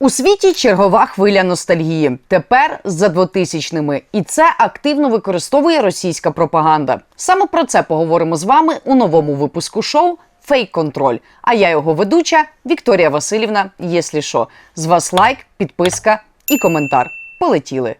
У світі чергова хвиля ностальгії. Тепер за 2000-ми. І це активно використовує російська пропаганда. Саме про це поговоримо з вами у новому випуску шоу Фейк контроль. А я його ведуча Вікторія Васильівна. Єслішо. з вас лайк, підписка і коментар. Полетіли.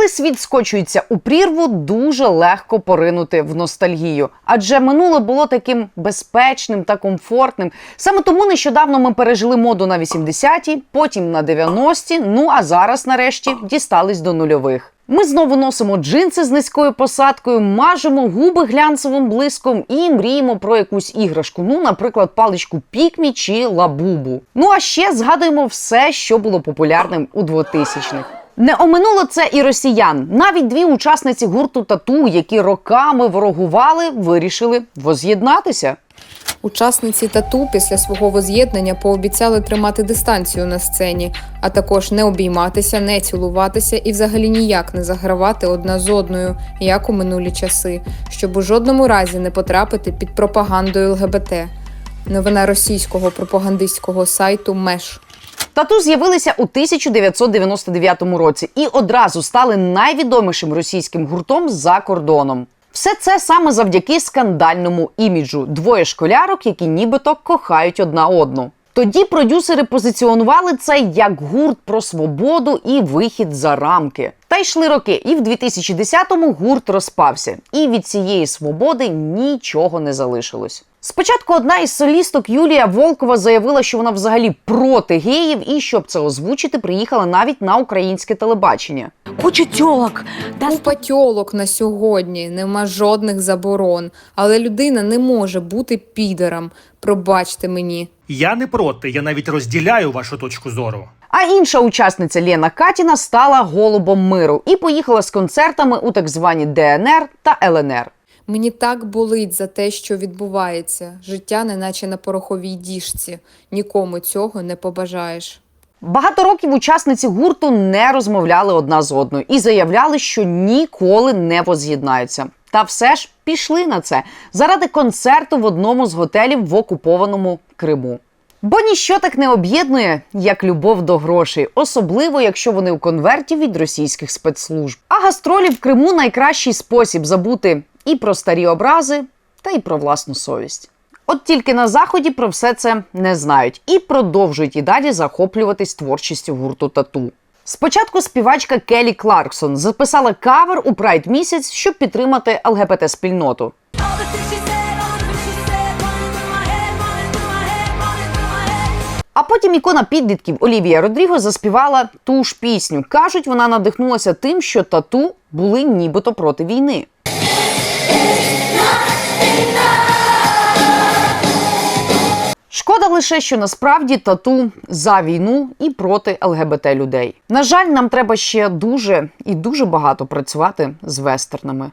Коли світ скочується у прірву, дуже легко поринути в ностальгію, адже минуле було таким безпечним та комфортним. Саме тому нещодавно ми пережили моду на 80-ті, потім на 90-ті, Ну а зараз, нарешті, дістались до нульових. Ми знову носимо джинси з низькою посадкою, мажемо губи глянцевим блиском і мріємо про якусь іграшку. Ну, наприклад, паличку пікмі чи лабубу. Ну а ще згадуємо все, що було популярним у 2000-х. Не оминуло це і росіян. Навіть дві учасниці гурту тату, які роками ворогували, вирішили воз'єднатися. Учасниці тату після свого воз'єднання пообіцяли тримати дистанцію на сцені, а також не обійматися, не цілуватися і взагалі ніяк не загравати одна з одною, як у минулі часи, щоб у жодному разі не потрапити під пропагандою ЛГБТ. Новина російського пропагандистського сайту Меш. Тату з'явилися у 1999 році і одразу стали найвідомішим російським гуртом за кордоном. Все це саме завдяки скандальному іміджу двоє школярок, які нібито кохають одна одну. Тоді продюсери позиціонували це як гурт про свободу і вихід за рамки. Та йшли роки, і в 2010-му гурт розпався, і від цієї свободи нічого не залишилось. Спочатку одна із солісток Юлія Волкова заявила, що вона взагалі проти геїв, і щоб це озвучити, приїхала навіть на українське телебачення. Куча тёлок. Да, Купа тьолок на сьогодні, нема жодних заборон, але людина не може бути підером. Пробачте мені. Я не проти, я навіть розділяю вашу точку зору. А інша учасниця Лена Катіна стала голубом миру і поїхала з концертами у так звані ДНР та ЛНР. Мені так болить за те, що відбувається. Життя неначе на пороховій діжці. Нікому цього не побажаєш. Багато років учасниці гурту не розмовляли одна з одною і заявляли, що ніколи не воз'єднаються. Та все ж пішли на це заради концерту в одному з готелів в окупованому Криму. Бо ніщо так не об'єднує, як любов до грошей, особливо якщо вони у конверті від російських спецслужб. А гастролі в Криму найкращий спосіб забути і про старі образи, та й про власну совість. От тільки на заході про все це не знають і продовжують і далі захоплюватись творчістю гурту тату. Спочатку співачка Келі Кларксон записала кавер у Прайд місяць, щоб підтримати ЛГБТ спільноту. А потім ікона підлітків Олівія Родріго заспівала ту ж пісню. Кажуть, вона надихнулася тим, що тату були нібито проти війни. Шкода лише, що насправді тату за війну і проти ЛГБТ людей. На жаль, нам треба ще дуже і дуже багато працювати з вестернами.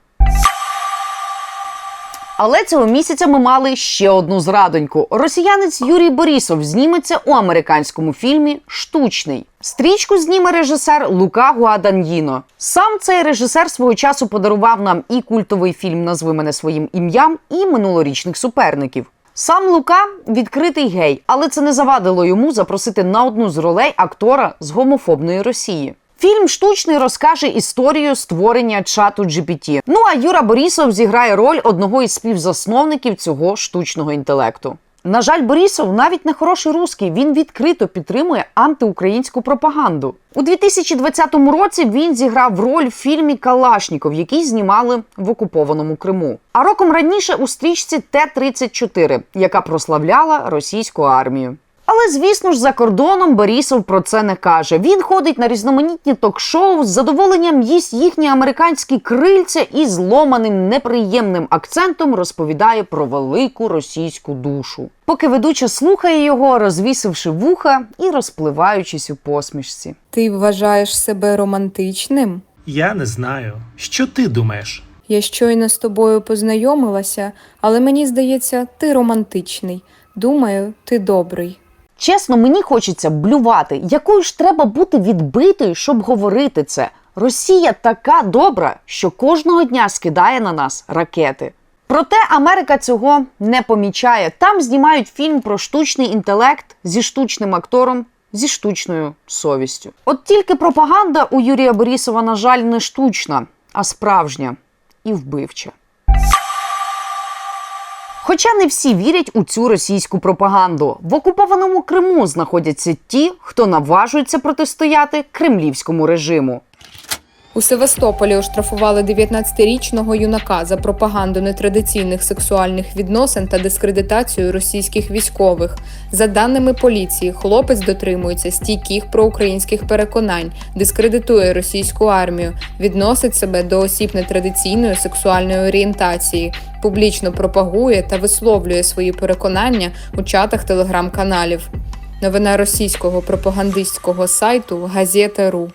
Але цього місяця ми мали ще одну зрадоньку. Росіянець Юрій Борісов зніметься у американському фільмі Штучний. Стрічку зніме режисер Лука Гуаданьїно. Сам цей режисер свого часу подарував нам і культовий фільм Назви мене своїм ім'ям, і минулорічних суперників. Сам Лука відкритий гей, але це не завадило йому запросити на одну з ролей актора з гомофобної Росії. Фільм штучний розкаже історію створення чату GPT. Ну а Юра Борісов зіграє роль одного із співзасновників цього штучного інтелекту. На жаль, Борісов навіть не хороший русський. Він відкрито підтримує антиукраїнську пропаганду. У 2020 році він зіграв роль в фільмі Калашніков, який знімали в окупованому Криму. А роком раніше у стрічці Т-34, яка прославляла російську армію. Але звісно ж, за кордоном Борісов про це не каже. Він ходить на різноманітні ток-шоу з задоволенням їсть їхні американські крильця і зломаним неприємним акцентом розповідає про велику російську душу. Поки ведуча слухає його, розвісивши вуха і розпливаючись у посмішці. Ти вважаєш себе романтичним? Я не знаю. Що ти думаєш? Я щойно з тобою познайомилася, але мені здається, ти романтичний. Думаю, ти добрий. Чесно, мені хочеться блювати, якою ж треба бути відбитою, щоб говорити це. Росія така добра, що кожного дня скидає на нас ракети. Проте Америка цього не помічає. Там знімають фільм про штучний інтелект зі штучним актором. Зі штучною совістю. От тільки пропаганда у Юрія Борісова, на жаль, не штучна, а справжня і вбивча. Хоча не всі вірять у цю російську пропаганду. В окупованому Криму знаходяться ті, хто наважується протистояти кремлівському режиму. У Севастополі оштрафували 19-річного юнака за пропаганду нетрадиційних сексуальних відносин та дискредитацію російських військових. За даними поліції, хлопець дотримується стійких проукраїнських переконань, дискредитує російську армію, відносить себе до осіб нетрадиційної сексуальної орієнтації, публічно пропагує та висловлює свої переконання у чатах телеграм-каналів. Новина російського пропагандистського сайту Газета.ру.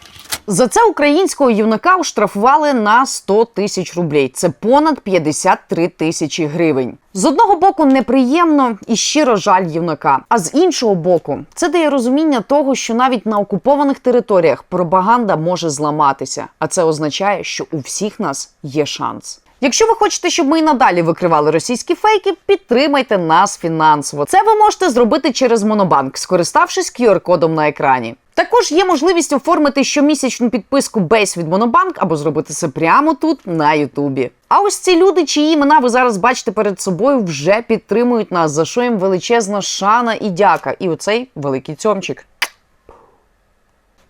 За це українського юнака оштрафували на 100 тисяч рублей. Це понад 53 тисячі гривень. З одного боку, неприємно і щиро жаль юнака. А з іншого боку, це дає розуміння того, що навіть на окупованих територіях пропаганда може зламатися. А це означає, що у всіх нас є шанс. Якщо ви хочете, щоб ми і надалі викривали російські фейки, підтримайте нас фінансово. Це ви можете зробити через Монобанк, скориставшись QR-кодом на екрані. Також є можливість оформити щомісячну підписку Бейс від Монобанк або зробити це прямо тут на Ютубі. А ось ці люди, чиї імена ви зараз бачите перед собою, вже підтримують нас, за що їм величезна шана і дяка. І оцей великий цьомчик.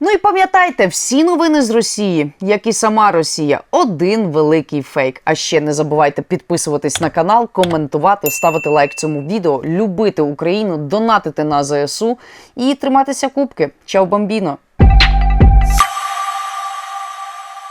Ну і пам'ятайте, всі новини з Росії, як і сама Росія, один великий фейк. А ще не забувайте підписуватись на канал, коментувати, ставити лайк цьому відео, любити Україну, донатити на ЗСУ і триматися кубки. Чао, бомбіно!